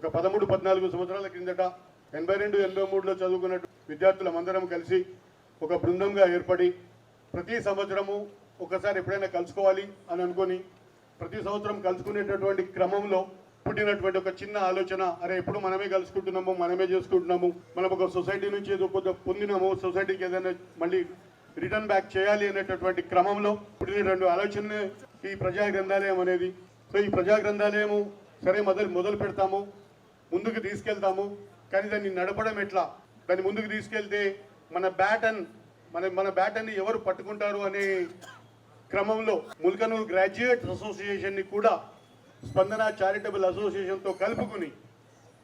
ఒక పదమూడు పద్నాలుగు సంవత్సరాల కిందట ఎనభై రెండు ఎనభై మూడులో చదువుకున్న విద్యార్థులమందరం కలిసి ఒక బృందంగా ఏర్పడి ప్రతి సంవత్సరము ఒకసారి ఎప్పుడైనా కలుసుకోవాలి అని అనుకొని ప్రతి సంవత్సరం కలుసుకునేటటువంటి క్రమంలో పుట్టినటువంటి ఒక చిన్న ఆలోచన అరే ఎప్పుడు మనమే కలుసుకుంటున్నాము మనమే చేసుకుంటున్నాము మనం ఒక సొసైటీ నుంచి ఏదో కొంత పొందినాము సొసైటీకి ఏదైనా మళ్ళీ రిటర్న్ బ్యాక్ చేయాలి అనేటటువంటి క్రమంలో పుట్టిన రెండు ఆలోచనలే ఈ ప్రజా గ్రంథాలయం అనేది. సో ఈ ప్రజా గ్రంథాలయము సరే మొదలు మొదలు పెడతాము. ముందుకు తీసుకెళ్తాము. కానీ దాన్ని నడపడం ఎట్లా? దాన్ని ముందుకు తీసుకెళ్తే మన బ్యాటన్ మన మన బ్యాటన్ని ఎవరు పట్టుకుంటారు అనే క్రమంలో ముల్కనూరు గ్రాడ్యుయేట్ అసోసియేషన్ని కూడా స్పందన చారిటబుల్ అసోసియేషన్తో కలుపుకుని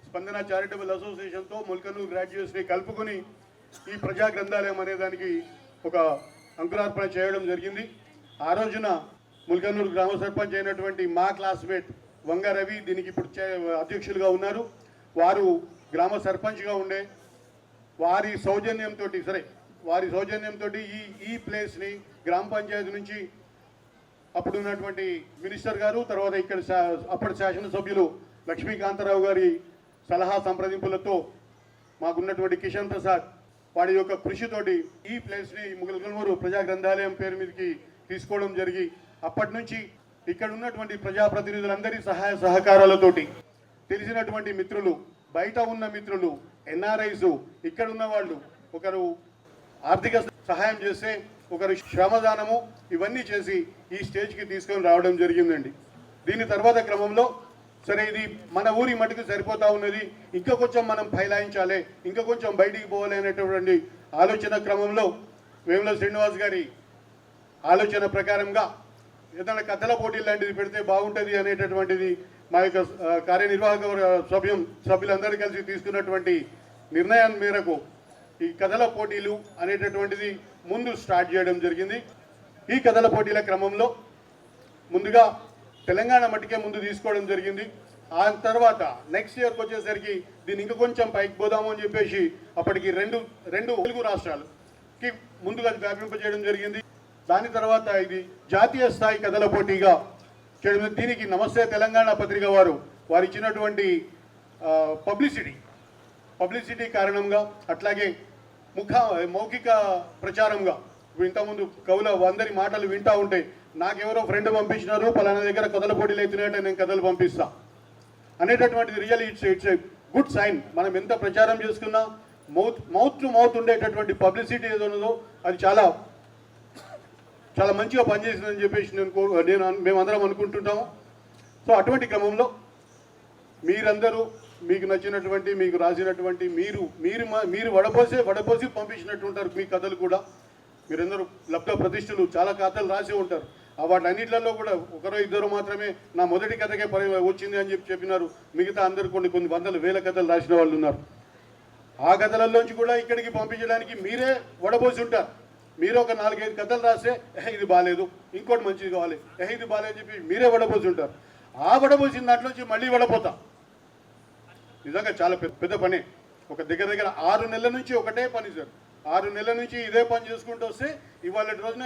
స్పందన చారిటబుల్ అసోసియేషన్తో ముల్కనూరు గ్రాడ్యుయేట్స్ని కలుపుకుని ఈ ప్రజా గ్రంథాలయం అనే దానికి ఒక అంకురార్పణ చేయడం జరిగింది. ఆ రోజున ముల్కనూరు గ్రామ సర్పంచ్ అయినటువంటి మా క్లాస్మేట్ వంగ రవి దీనికి ఇప్పుడు చే- అధ్యక్షులుగా ఉన్నారు. వారు గ్రామ సర్పంచ్గా ఉండే వారి సౌజన్యంతో సరే వారి సౌజన్యంతో ఈ ఈ ప్లేస్ని గ్రామ పంచాయతీ నుంచి అప్పుడు ఉన్నటువంటి మినిస్టర్ గారు తర్వాత ఇక్కడ శా- అప్పటి శాసనసభ్యులు లక్ష్మీకాంతారావు గారి సలహా సంప్రదింపులతో మాకున్నటువంటి కిషన్ ప్రసాద్ వాడి యొక్క కృషితోటి ఈ ప్లేస్ని ముగల్గనూరు ప్రజా గ్రంథాలయం పేరు మీదకి తీసుకోవడం జరిగి అప్పటి నుంచి ఇక్కడ ఉన్నటువంటి ప్రజాప్రతినిధులందరి సహాయ సహకారాలతోటి తెలిసినటువంటి మిత్రులు బయట ఉన్న మిత్రులు ఎన్ఆర్ఐస్ ఇక్కడ ఉన్న వాళ్ళు ఒకరు ఆర్థిక సహాయం చేస్తే ఒకరు శ్రమదానము ఇవన్నీ చేసి ఈ స్టేజ్కి తీసుకొని రావడం జరిగిందండి. దీని తర్వాత క్రమంలో సరే ఇది మన ఊరి మటుకు సరిపోతా ఉన్నది ఇంకా కొంచెం మనం ఫైలాయించాలి ఇంకా కొంచెం బయటికి పోవాలి అనేటటువంటి ఆలోచన క్రమంలో వేముల శ్రీనివాస్ గారి ఆలోచన ప్రకారంగా ఏదైనా కథల పోటీలు లాంటిది పెడితే బాగుంటుంది అనేటటువంటిది మా యొక్క కార్యనిర్వాహక సభ్యం సభ్యులందరూ కలిసి తీసుకున్నటువంటి నిర్ణయం మేరకు ఈ కథల పోటీలు అనేటటువంటిది ముందు స్టార్ట్ చేయడం జరిగింది. ఈ కథల పోటీల క్రమంలో ముందుగా తెలంగాణ మట్టికే ముందు తీసుకోవడం జరిగింది. ఆ తర్వాత నెక్స్ట్ ఇయర్కి వచ్చేసరికి దీన్ని ఇంకా కొంచెం పైకి పోదాము అని చెప్పేసి అప్పటికి రెండు రెండు తెలుగు రాష్ట్రాలకి ముందుగా వ్యాపింపజేయడం జరిగింది. దాని తర్వాత ఇది జాతీయ స్థాయి కథల పోటీగా చేయడం దీనికి నమస్తే తెలంగాణ పత్రిక వారు. వారు ఇచ్చినటువంటి పబ్లిసిటీ. పబ్లిసిటీ కారణంగా అట్లాగే ముఖ మౌఖిక ప్రచారంగా. ఇంతకుముందు కవుల అందరి మాటలు వింటూ ఉంటే నాకెవరో ఫ్రెండ్ పంపించినారు పలానా దగ్గర కథల పోటీలు అవుతున్నాయంటే నేను కథలు పంపిస్తా. అనేటటువంటిది real it's it's good sign. మనం ఎంత ప్రచారం చేసుకున్నా మౌత్ మౌత్ టు మౌత్ ఉండేటటువంటి పబ్లిసిటీ ఏదో అది చాలా చాలా మంచిగా పనిచేసిందని చెప్పేసి నేను కో- నేను మేమందరం అనుకుంటుంటాము. సో అటువంటి క్రమంలో మీరందరూ మీకు నచ్చినటువంటి మీకు రాసినటువంటి మీరు మీరు మా- మీరు వడపోసే వడపోసి పంపించినట్టు ఉంటారు మీ కథలు కూడా. మీరందరూ లబ్ధ ప్రతిష్ఠలు చాలా కథలు రాసి ఉంటారు. ఆ వాటన్నిటిలో కూడా ఒకరో ఇద్దరు మాత్రమే నా మొదటి కథకే పరి వచ్చింది అని చెప్పి చెప్పినారు. మిగతా అందరు కొన్ని కొన్ని వందల వేల కథలు రాసిన వాళ్ళు ఉన్నారు. ఆ కథలలోంచి కూడా ఇక్కడికి పంపించడానికి మీరే వడబోసి ఉంటారు. మీరు ఒక నాలుగైదు కథలు రాస్తే "ఎహే, ఇది బాగాలేదు ఇంకోటి మంచిది కావాలి. "ఎహే, ఇది బాగాలేదు చెప్పి మీరే వడబోసి ఉంటారు. ఆ వడబోసిన దాంట్లోంచి మళ్ళీ వడపోతా నిజంగా చాలా పెద్ద పెద్ద పని. ఒక దగ్గర దగ్గర ఆరు నెలల నుంచి ఒకటే పని సార్. ఆరు నెలల నుంచి ఇదే పని చేసుకుంటూ వస్తే ఇవాళ రోజున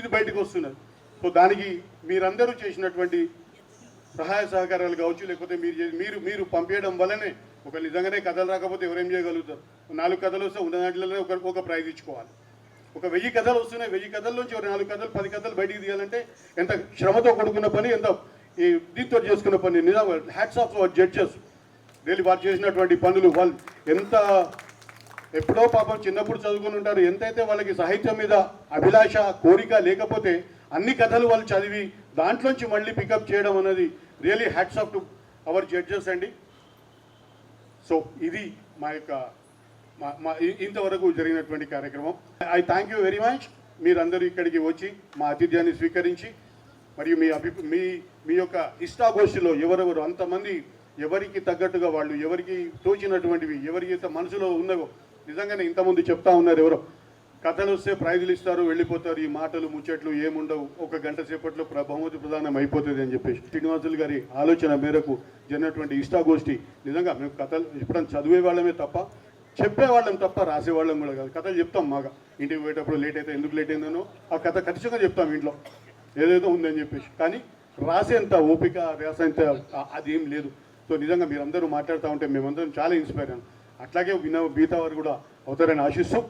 ఇది బయటకు వస్తున్నది. సో దానికి మీరందరూ చేసినటువంటి సహాయ సహకారాలు కావచ్చు లేకపోతే మీరు మీరు మీరు పంపించడం వల్లనే ఒక నిజంగానే కథలు రాకపోతే ఎవరేం చేయగలుగుతారు? నాలుగు కథలు వస్తే ఉన్న దాంట్లోనే ఒక ఒక ప్రైజ్ ఇచ్చుకోవాలి. ఒక వెయ్యి కథలు వస్తున్నాయి. వెయ్యి కథల నుంచి ఒక నాలుగు కథలు పది కథలు బయటికి తీయాలంటే ఎంత శ్రమతో కొడుకున్న పని ఎంత ఈ దీంతో చేసుకున్న పని నిజంగా హ్యాట్స్ ఆఫ్ జడ్జెస్ డైలీ వారు చేసినటువంటి పనులు వాళ్ళు ఎంత ఎప్పుడో పాపం చిన్నప్పుడు చదువుకుని ఉంటారు. ఎంతైతే వాళ్ళకి సాహిత్యం మీద అభిలాష కోరిక లేకపోతే అన్ని కథలు వాళ్ళు చదివి దాంట్లోంచి మళ్ళీ పికప్ చేయడం అనేది really hats off to our judges అండి. సో ఇది మా యొక్క మా మా ఇంతవరకు జరిగినటువంటి కార్యక్రమం. I thank you very much మీరందరూ ఇక్కడికి వచ్చి మా ఆతిథ్యాన్ని స్వీకరించి మరియు మీ అభి మీ మీ యొక్క ఇష్టాగోష్ఠిలో ఎవరెవరు అంతమంది ఎవరికి తగ్గట్టుగా వాళ్ళు ఎవరికి తోచినటువంటివి ఎవరికి అయితే మనసులో ఉన్నవో నిజంగానే ఇంతమంది చెప్తా ఉన్నారు ఎవరో. కథలు వస్తే ప్రైజులు ఇస్తారు వెళ్ళిపోతారు. ఈ మాటలు ముచ్చట్లు ఏముండవు. ఒక గంట సేపట్లో బహుమతి ప్రధానం అయిపోతుంది అని చెప్పేసి. శ్రీనివాసులు గారి ఆలోచన మేరకు జరిగినటువంటి ఇష్టాగోష్ఠి నిజంగా మేము కథలు ఎప్పుడైనా చదివే వాళ్ళమే తప్ప చెప్పేవాళ్ళం తప్ప రాసేవాళ్ళం కూడా కాదు. కథలు చెప్తాం మాగా ఇంటికి పోయేటప్పుడు లేట్ అయితే ఎందుకు లేట్ అయిందనో ఆ కథ ఖచ్చితంగా చెప్తాం ఇంట్లో. ఏదైతే ఉందని చెప్పేసి. కానీ రాసేంత ఓపిక రాసేంత అది ఏం లేదు. సో నిజంగా మీరందరూ మాట్లాడుతూ ఉంటే మేమందరం చాలా ఇన్స్పైర్ అయ్యాం. అట్లాగే విన మిగతా వారు కూడా అవుతారని ఆశిస్తూ